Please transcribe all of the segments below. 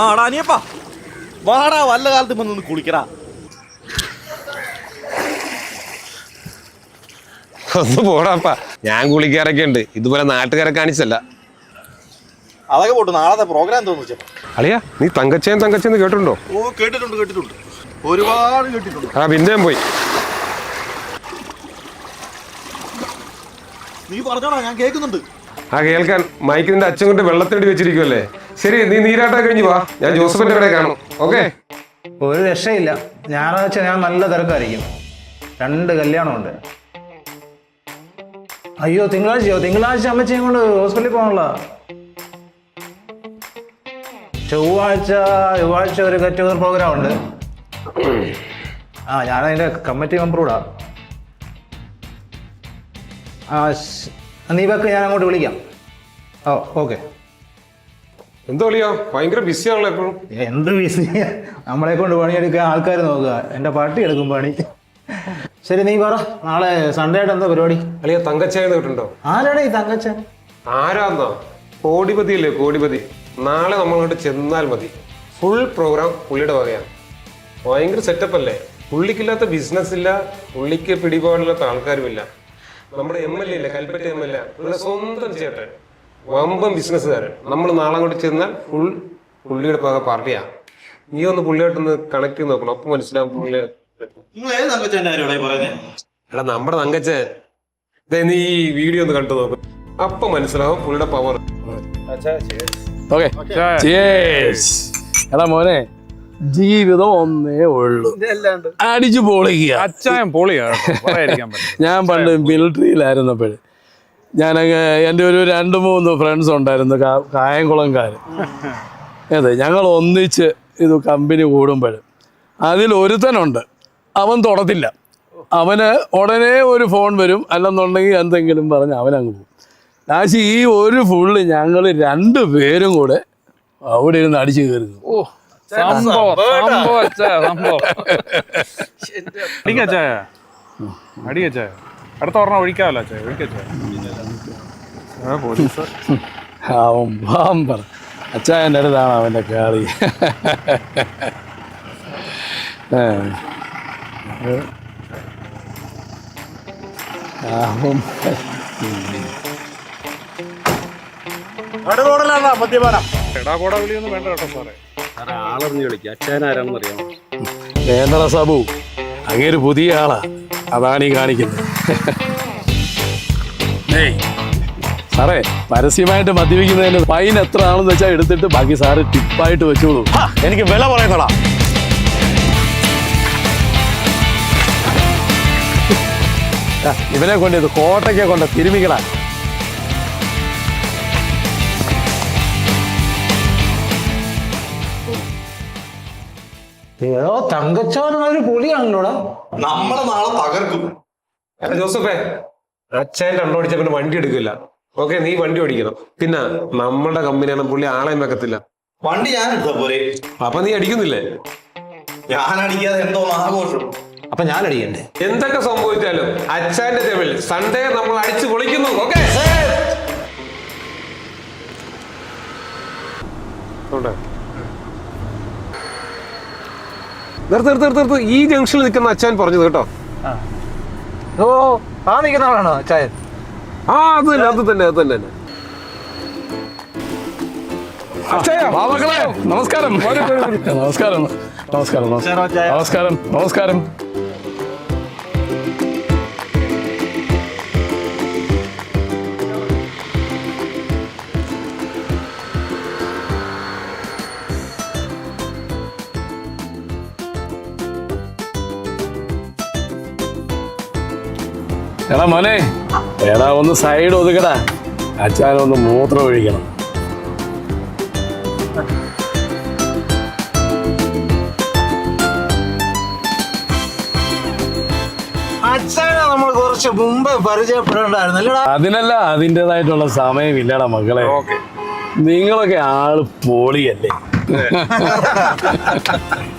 ആടാ അനിയപ്പാ. വാടാ വല്ല കാലത്ത് ഇപ്പം നിന്ന് കുളിക്കടാ. ഒന്ന് പോടാപ്പാ. ഞാൻ കുളിക്കാറൊക്കെ ഉണ്ട്. ഇതുപോലെ നാട്ടുകാരെ കാണിച്ചല്ല. അതൊക്കെ പോട്ടു നാളത്തെ പ്രോഗ്രാം തോന്നു അളിയാ നീ തങ്കച്ചേൻ തങ്കച്ചേന്ന് കേട്ടിട്ടുണ്ടോ? ഓ കേട്ടിട്ടുണ്ട് കേട്ടിട്ടുണ്ട്. ഒരുപാട് കേട്ടിട്ടുണ്ട്. ആ പിന്നെയും പോയി. നീ പറഞ്ഞോടാ ഞാൻ കേൾക്കുന്നുണ്ട്. ആ കേൾക്കാൻ മൈക്കിന്റെ അച്ഛൻ കൊണ്ട് വെള്ളത്തിനടി വെച്ചിരിക്കുമല്ലേ ശരി നീ നീരാട്ടം കഴിഞ്ഞ് വാ. ഞാൻ ജോസഫിന്റെ കടയിൽ കാണും. ഓക്കെ? ഒരു രക്ഷയില്ല. ഞായറാഴ്ച ഞാൻ നല്ല തിരക്കായിരിക്കും. രണ്ട് കല്യാണമുണ്ട്. അയ്യോ തിങ്കളാഴ്ചയോ? തിങ്കളാഴ്ച അമ്മച്ചയും കൊണ്ട് ഹോസ്പിറ്റലിൽ പോകണല്ലോ ചൊവ്വാഴ്ച ചൊവ്വാഴ്ച ഒരു ഗെറ്റ് പ്രോഗ്രാം ഉണ്ട്. ആ ഞാൻ അതിന്റെ കമ്മിറ്റി മെമ്പർ കൂടാ ആ നീ വെക്ക് ഞാൻ അങ്ങോട്ട് വിളിക്കാം. Oh okay. എന്തോ അളിയാ? ഭയങ്കര ബിസിയാണല്ലോ എപ്പോഴും. എന്ത് ബിസി നമ്മളെ കൊണ്ട് പണിയെടുക്കാൻ ആൾക്കാർ നോക്കുക. എന്റെ പാർട്ടി എടുക്കും പണി. ശരി നീ പറ. നാളെ സൺഡേ ആയിട്ട് എന്താ പരിപാടി? അളിയാ തങ്കച്ചായെന്ന് കേട്ടിട്ടുണ്ടോ ആരാടാ ഈ തങ്കച്ച ആരാന്നാ? കോടിപതി അല്ലേ കോടിപതി. നാളെ നമ്മളങ്ങോട്ട് ചെന്നാൽ മതി. ഫുൾ പ്രോഗ്രാം പുള്ളിയുടെ വകയാണ് ഭയങ്കര സെറ്റപ്പ് അല്ലേ? പുള്ളിക്കില്ലാത്ത ബിസിനസ് ഇല്ല. പുള്ളിക്ക് പിടിപാടില്ലാത്ത ആൾക്കാരുമില്ല. നമ്മുടെ എം എൽ എ അല്ലേ കൽപ്പറ്റ എം എൽ എ സ്വന്തം ചേട്ടൻ. വമ്പൻ ബിസിനസ്സുകാരൻ. നമ്മൾ നാളെ അങ്ങോട്ട് ചെന്നാൽ ഫുൾ പുള്ളിയുടെ പക പാർട്ടിയാ. നീ ഒന്ന് പുള്ളിയായിട്ടൊന്ന് കണക്ട് ചെയ്ത് നോക്കണം. അപ്പൊ മനസ്സിലാവും പുള്ളി എടാ നമ്മുടെ തങ്കച്ചൻ. ദേ നീ ഈ വീഡിയോ ഒന്ന് കണ്ടു നോക്കും. അപ്പൊ മനസ്സിലാവും പുള്ളിയുടെ പവർ ഓക്കെ എടാ മോനെ ജീവിതം ഒന്നേ ഉള്ളൂ. അടിച്ചു പൊളിക്കുക. അച്ചായം പൊളിയാണ് ഞാൻ പണ്ട് മിലിറ്ററിയിലായിരുന്നപ്പോഴ് ഞാനങ്ങ് എന്റെ ഒരു രണ്ട് മൂന്ന് ഫ്രണ്ട്സ് ഉണ്ടായിരുന്നു കായംകുളംകാർ അതെ ഞങ്ങൾ ഒന്നിച്ച് ഇത് കമ്പനി കൂടുമ്പോൾ അതിൽ ഒരുത്തനുണ്ട് അവൻ തൊടത്തില്ല. അവന് ഉടനെ ഒരു ഫോൺ വരും അല്ലെന്നുണ്ടെങ്കിൽ എന്തെങ്കിലും പറഞ്ഞ് അവനങ്ങ് പോകും. ലാശി ഈ ഒരു ഫുള്ള് ഞങ്ങൾ രണ്ട് പേരും കൂടെ അവിടെ ഇരുന്ന് അടിച്ചു കയറുന്നു. ഓ സംഭവം സംഭവം അച്ചായ സംഭവം അടിക്കച്ചായ അടിക്കച്ചായ അടുത്ത പറഞ്ഞ ഒഴിക്കാമല്ലോ അച്ചായ ഒഴിക്കാം പോലീസ്. അവൻ പാവം പറ അച്ചായന്റെ അടുത്താണ് അവന്റെ കളി. അവൻ വിളിയൊന്നും വേണ്ട കേട്ടോ സാറേ. വേണ്ടട സാബു. അങ്ങേര് പുതിയ ആളാ. അതാണ് ഈ കാണിക്കുന്നത്. സാറേ പരസ്യമായിട്ട് മദ്യപിക്കുന്നതിന് ഫൈൻ എത്ര ആണെന്ന് വെച്ചാൽ എടുത്തിട്ട് ബാക്കി സാറ് ടിപ്പായിട്ട് വെച്ചോളൂ. എനിക്ക് വില പറയുന്നടാ. ഇവനെ കൊണ്ട് ഇത് കോട്ടയ്ക്കെ കൊണ്ട് തിരുമിക്കടാ. ഏതോ തങ്കച്ചോൻ ഒരു പുളിയാണല്ലോടാ നമ്മളെ നാളെ തകർക്കും. എടാ ജോസഫേ അച്ഛൻ കണ്ടോടിച്ച പിന്നെ വണ്ടി എടുക്കില്ല. ഓക്കെ നീ വണ്ടി ഓടിക്കണം. പിന്നെ നമ്മളുടെ കമ്പനിയാണ് പുള്ളി ആളെയും വെക്കത്തില്ല. വണ്ടി ഞാൻ എടുത്താ പോരെ? അപ്പൊ നീ അടിക്കുന്നില്ലേ? ഞാൻ അടിക്കാതെ എന്തോ ആഘോഷം അപ്പൊ ഞാൻ അടിക്കണ്ടേ? എന്തൊക്കെ സംഭവിച്ചാലും അച്ഛന്റെ തെവിൽ സൺഡേ നമ്മൾ അടിച്ചു പൊളിക്കുന്നു. ഓക്കെ? നിർത്ത് നിർത്ത് നിർത്ത് നിർത്ത്. ഈ ജംഗ്ഷനിൽ നിൽക്കുന്ന അച്ഛൻ പറഞ്ഞത് കേട്ടോ. ഓ ആ നിൽക്കുന്ന ആളാണോ? ചായൻ ആ അത് തന്നെ അത് തന്നെ അത് തന്നെ. മക്കളെ നമസ്കാരം. നമസ്കാരം നമസ്കാരം നമസ്കാരം നമസ്കാരം. എടാ മോനെ. എടാ ഒന്ന് സൈഡ് ഒതുക്കടാ. അച്ഛനൊന്ന് മൂത്രം ഒഴിക്കണം. അച്ഛനെ നമ്മൾ കുറച്ച് മുമ്പേ അതിനല്ല അതിന്റെതായിട്ടുള്ള സമയമില്ലടാ മക്കളെ. നിങ്ങളൊക്കെ ആൾ പൊളിയല്ലേ?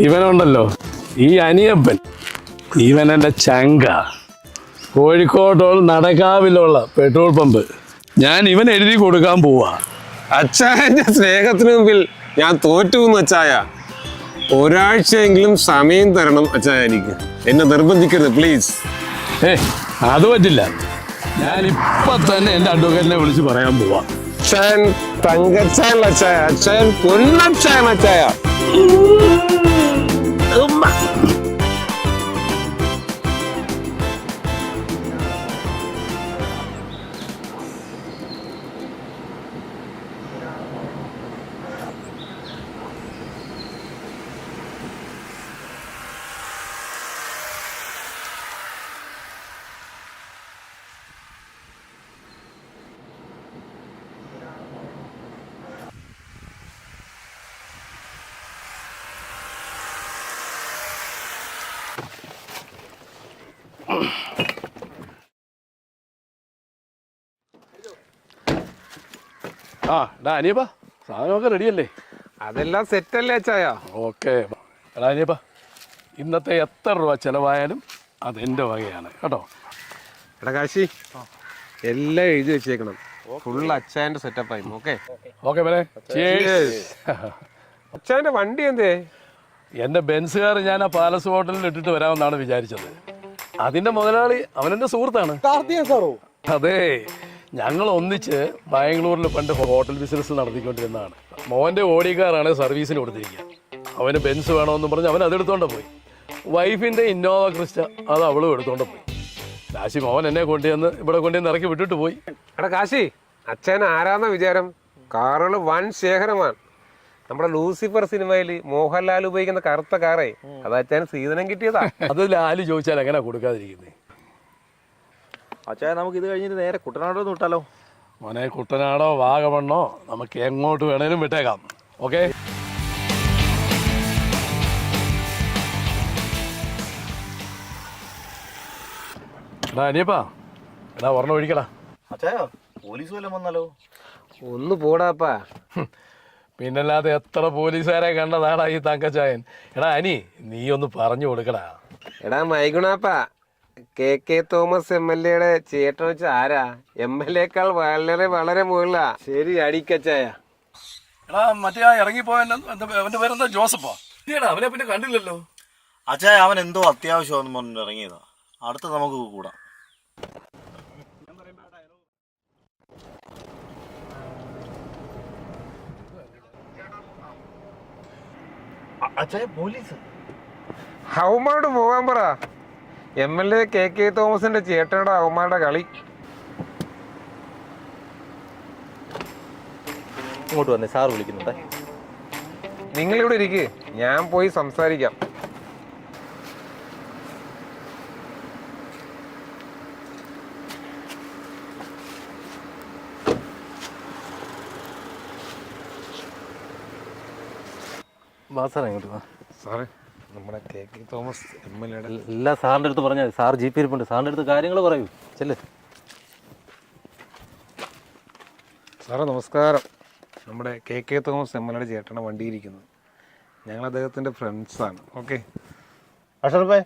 ഇവനുണ്ടല്ലോ. ഈ അനിയപ്പൻ. ഇവൻ എന്റെ ചങ്ക. കോഴിക്കോട്ടോൾ നടക്കാവിലുള്ള പെട്രോൾ പമ്പ്. ഞാൻ ഇവൻ എഴുതി കൊടുക്കാൻ പോവാ. അച്ചായന്റെ സ്നേഹത്തിന് മുമ്പിൽ ഞാൻ തോറ്റു അച്ചായ. ഒരാഴ്ചയെങ്കിലും സമയം തരണം അച്ചായ എനിക്ക്. എന്നെ നിർബന്ധിക്കരുത് പ്ലീസ് ഏ അത് പറ്റില്ല. ഞാൻ ഇപ്പൊ തന്നെ എന്റെ അഡ്വക്കേറ്റിനെ വിളിച്ച് പറയാൻ പോവാ. അച്ചായൻ തങ്കച്ചായ അച്ചായ. അച്ചായൻ പൊന്നച്ചായൻ അച്ചായ. ആ ഡാ അനിയപ്പ സാധനമൊക്കെ റെഡിയല്ലേ? അതെല്ലാം സെറ്റല്ലേ അച്ചായ? ഓക്കെ. എടാ അനിയപ്പ ഇന്നത്തെ എത്ര രൂപ ചിലവായാലും അതെന്റെ വകയാണ് കേട്ടോ? എടാ കാശി എല്ലാം എഴുതി വെച്ചേക്കണം. ഫുൾ അച്ചായന്റെ സെറ്റപ്പ് ആയി ഓക്കെ? ഓക്കെ പോലെ അച്ചായന്റെ വണ്ടി എന്തേ എന്റെ ബെൻസുകാർ ഞാൻ ആ പാലസ് ഹോട്ടലിൽ ഇട്ടിട്ട് വരാമെന്നാണ് വിചാരിച്ചത്. അതിന്റെ മുതലാളി അവനെന്റെ സുഹൃത്താണ്. അതെ ഞങ്ങൾ ഒന്നിച്ച് ബാംഗ്ലൂരിൽ പണ്ട് ഹോട്ടൽ ബിസിനസ് നടത്തിക്കൊണ്ടിരുന്നതാണ്. മോന്റെ ഓടിക്കാറാണ് സർവീസിന് കൊടുത്തിരിക്കുക. അവന് ബെൻസ് വേണമെന്ന് പറഞ്ഞ് അവൻ അതെടുത്തോണ്ട് പോയി. വൈഫിന്റെ ഇന്നോവ ക്രിസ്റ്റ അത് അവളും എടുത്തോണ്ട് പോയി. കാശി മോൻ എന്നെ കൊണ്ടുവന്ന് ഇവിടെ കൊണ്ടുവന്ന് ഇറക്കി വിട്ടിട്ട് പോയി. എടാ കാശി അച്ഛൻ ആരാന്ന വിചാരം. കാറുകൾ വൻ ശേഖരമാണ്. നമ്മുടെ ലൂസിഫർ സിനിമയിൽ മോഹൻലാൽ ഉപയോഗിക്കുന്ന കറുത്ത കാറേ അതാച്ചാൻ സീതനം കിട്ടിയതാ. അത് ലാൽ ചോദിച്ചാൽ എങ്ങനെ കൊടുക്കാതിരിക്കുന്നേ? അച്ഛാ നമുക്ക് ഇത് കഴിഞ്ഞിട്ട് നേരെ കുട്ടനാടോ വിട്ടാലോ? മോനെ കുട്ടനാടോ വാഗമണ്ണോ നമുക്ക് എങ്ങോട്ട് വേണേലും വിട്ടേക്കാം. ഓക്കെ? എടാ അനിയപ്പാ എടാ ഒരെണ്ണം ഒഴിക്കടാ. അച്ഛാ പോലീസ് വല്ലതും വന്നാലോ? ഒന്ന് പോടാപ്പാ. പിന്നല്ലാതെ എത്ര പോലീസുകാരെ കണ്ടതാടാ ഈ തങ്കച്ചായൻ? എടാ അനി നീ ഒന്ന് പറഞ്ഞു കൊടുക്കടാ. എടാ മൈഗുണാപ്പ K K Thomas M L എയുടെ ചേട്ടൻ വെച്ച ആരാ? എം എൽ എക്കാൾ വളരെ വളരെ മുകളിലാ. ശരി അടിക്കച്ചായ. എടാ മറ്റേ ആ ഇറങ്ങിപ്പോയ അവന്റെ പേരെന്താ? ജോസഫാ? നീടാ അവനെ പിന്നെ കണ്ടില്ലല്ലോ. അച്ചായ അവൻ എന്തോ അത്യാവശ്യമാണെന്ന് പറഞ്ഞിട്ട് ഇറങ്ങിയതാ. അടുത്ത നമുക്ക് കൂടാം. അവന്മാരോട് പോകാൻ പറ. M L A K K തോമസിന്റെ ചേട്ടയുടെ അവന്മാരുടെ കളി. ഇങ്ങോട്ട് വന്നേ സാർ വിളിക്കുന്നുണ്ടേ. നിങ്ങളിവിടെ ഇരിക്കേ. ഞാൻ പോയി സംസാരിക്കാം. സാറേ ഇങ്ങോട്ട് സാറേ നമ്മുടെ K K Thomas M L എയുടെ എല്ലാ സാറിന്റെ അടുത്ത് പറഞ്ഞാൽ സാർ ജി പി ഇരിപ്പുണ്ട്. സാറിന്റെ അടുത്ത് കാര്യങ്ങൾ പറയൂ. ചെല്ല്. സാറേ നമസ്കാരം. നമ്മുടെ K K Thomas M L എയുടെ ചേട്ടനെ വണ്ടിയിരിക്കുന്നത്. ഞങ്ങൾ അദ്ദേഹത്തിന്റെ ഫ്രണ്ട്സാണ് ഓക്കെ അഷറഫേ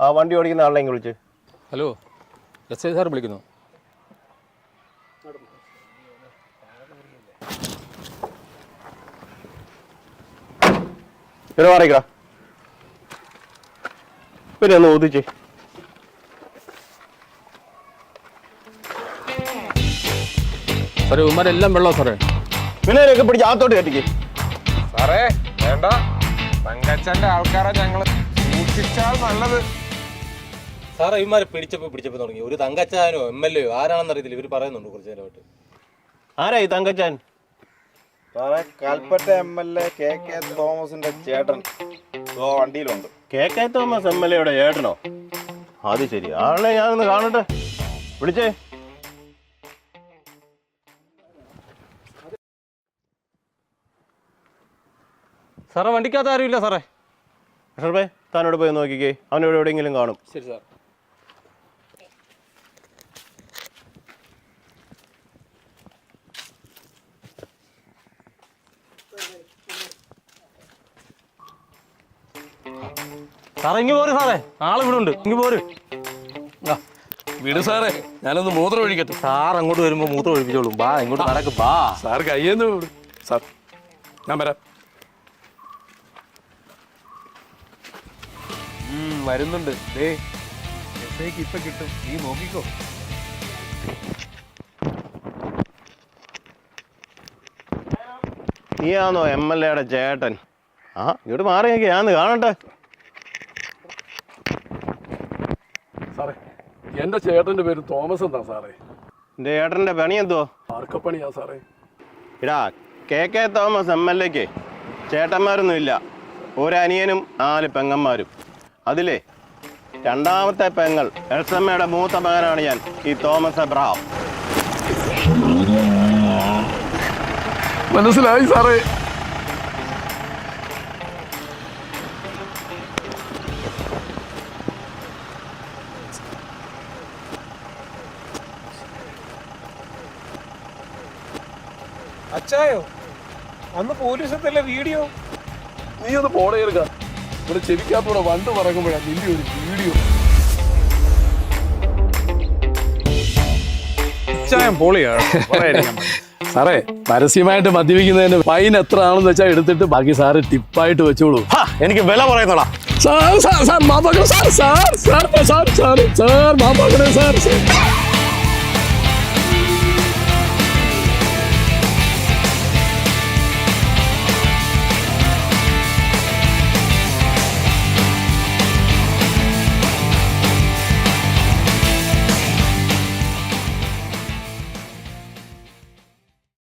ആ വണ്ടി ഓടിക്കുന്ന ആളെ ഇങ്ങ് വിളിച്ച്. ഹലോ എസ് ഐ സാർ വിളിക്കുന്നു. പിന്നെ മാറിക്കടാ പിന്നെ ഒന്ന് ഊതിച്ചേ. സാറേ ഉമ്മാരെല്ലാം വെള്ളോ സാറേ. പിന്നെ ഇതിനെയൊക്കെ പിടിച്ച് അകത്തോട്ട് കയറ്റിക്ക്. സാറേ വേണ്ട. തങ്കച്ചന്റെ ആൾക്കാരെ ഞങ്ങൾ സൂക്ഷിച്ചാൽ നല്ലത്. സാറേ ഇമാരെ പിടിച്ചപ്പോൾ പിടിച്ചപ്പോൾ തുടങ്ങി. ഒരു തങ്കച്ചാനോ എം എൽ എയോ ആരാണെന്ന് അറിയത്തില്ല ഇവർ പറയുന്നുണ്ട് കുറച്ച് നേരമായിട്ട്. ആരായി തങ്കച്ചാൻ? സാറേ Kalpetta M L A K K തോമസിന്റെ ചേട്ടൻ ഓ വണ്ടിയിലുണ്ട്. K K Thomas M L എയുടെ ചേട്ടനോ അത് ശരി. ആളെ ഞാനൊന്ന് കാണട്ടെ. വിളിച്ചേ. സാറേ വണ്ടിക്കകത്ത് ആരുമില്ല സാറേ. അഷറഫേ താനോട് പോയി നോക്കിക്കേ. അവനോട് എവിടെയെങ്കിലും കാണും. ശരി സാർ. സാറേ ഇങ്ങ് പോര് സാറേ. ആളെ ഇവിടെ ഉണ്ട്. ഇങ്ങ് പോര്. ആ, വിട് സാറേ. ഞാനൊന്ന് മൂത്രം ഒഴിക്കട്ടെ. സാർ അങ്ങോട്ട് വരുമ്പോ മൂത്രം ഒഴിപ്പിച്ചോളും. ബാ ഇങ്ങോട്ട് നടക്ക്. ബാ. സാർ കയ്യെന്ന് സാർ ഞാൻ വരാം. വരുന്നുണ്ട്. ദേ എസ് ഐക്ക് ഇപ്പൊ കിട്ടും. നീ നോക്കിക്കോ. നീയാണോ എം എൽ എയുടെ ചേട്ടൻ? ആ ഇങ്ങോട്ട് മാറിയൊക്കെ ഞാന്ന് കാണട്ടെ. എന്റെ ചേട്ടന്റെ പേര് തോമസ് എന്നാ സാറേ. എന്റെ ഏട്ടന്റെ പണി എന്തോ ആർക്കപ്പണിയാ സാറേ? ഇടാ K K Thomas M L എക്ക് ചേട്ടന്മാരൊന്നും ഇല്ല ഒരനിയനും നാല് പെങ്ങന്മാരും. അതിലേ രണ്ടാമത്തെ പെങ്ങൾ എൽസമ്മയുടെ മൂത്ത മകനാണ് ഞാൻ ഈ തോമസ് എബ്രഹാം. മനസ്സിലായി സാറേ. അച്ചായോ അന്ന് പോലീസത്തല്ലേ വീഡിയോ? നീ ഒന്ന് പോണേ എടുക്ക ഇവിടെ ചെവിക്കാത്തൂടെ വണ്ട് പറക്കുമ്പോഴാണ് നിന്റെ ഒരു വീഡിയോ. പൊളിയാണ്. സാറേ പരസ്യമായിട്ട് മദ്യപിക്കുന്നതിന് ഫൈൻ എത്ര ആണെന്ന് വെച്ചാൽ എടുത്തിട്ട് ബാക്കി സാറ് ടിപ്പായിട്ട് വെച്ചോളൂ. ഹാ, എനിക്ക് വില പറയുന്നോടാ. സാർ സാർ സാർ മാപ്പാക്കണം. Sir sir sir sir sir sir മാപ്പാക്കണം സാർ.